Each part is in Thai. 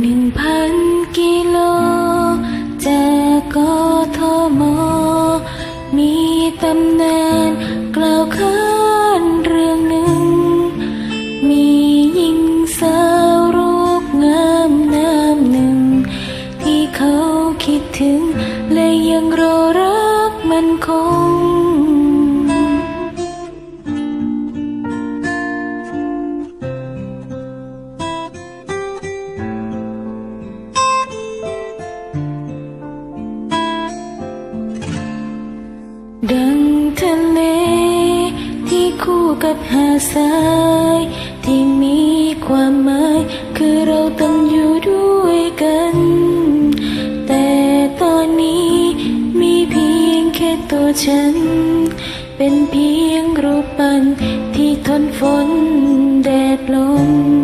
หนึ่งพันกิโลจากกทม มีตำนานกล่าวขานเรื่องหนึ่ง มีหญิงสาวรูปงามน้ำหนึ่ง ที่เขาคิดถึง และยังรอรักมันคง คู่กับหาสายที่มีความหมาย คือเราตั้งอยู่ด้วยกัน แต่ตอนนี้มีเพียงแค่ตัวฉัน เป็นเพียงรูปปั้นที่ทนฝนแดดลม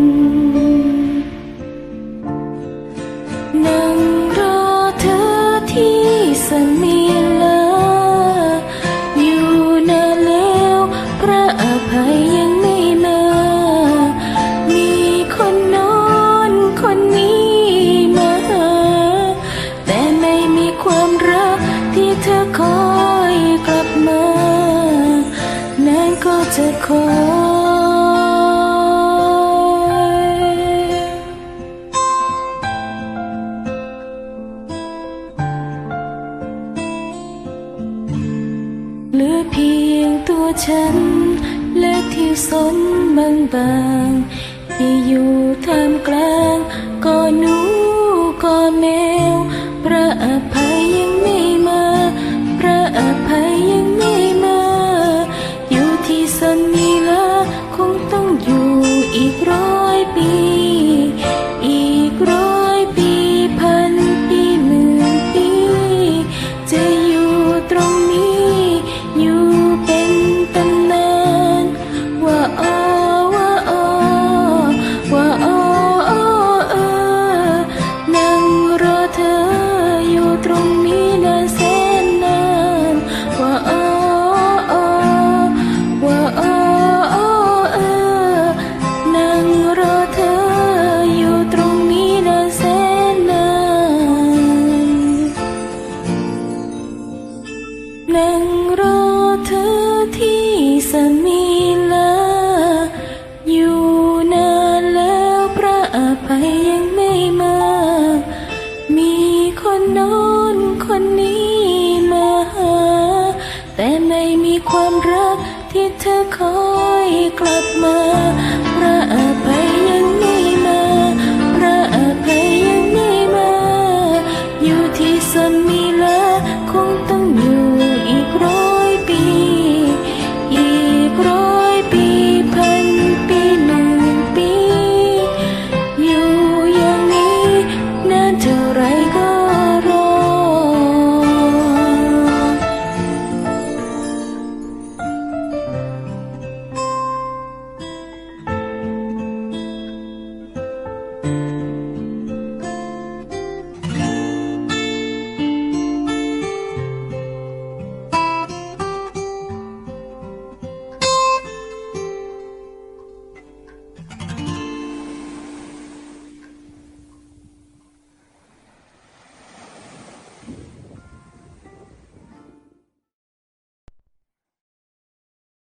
ฉัน และที่สนบางๆที่อยู่ท่ามกลาง 的 ที่เธอคอยกลับมา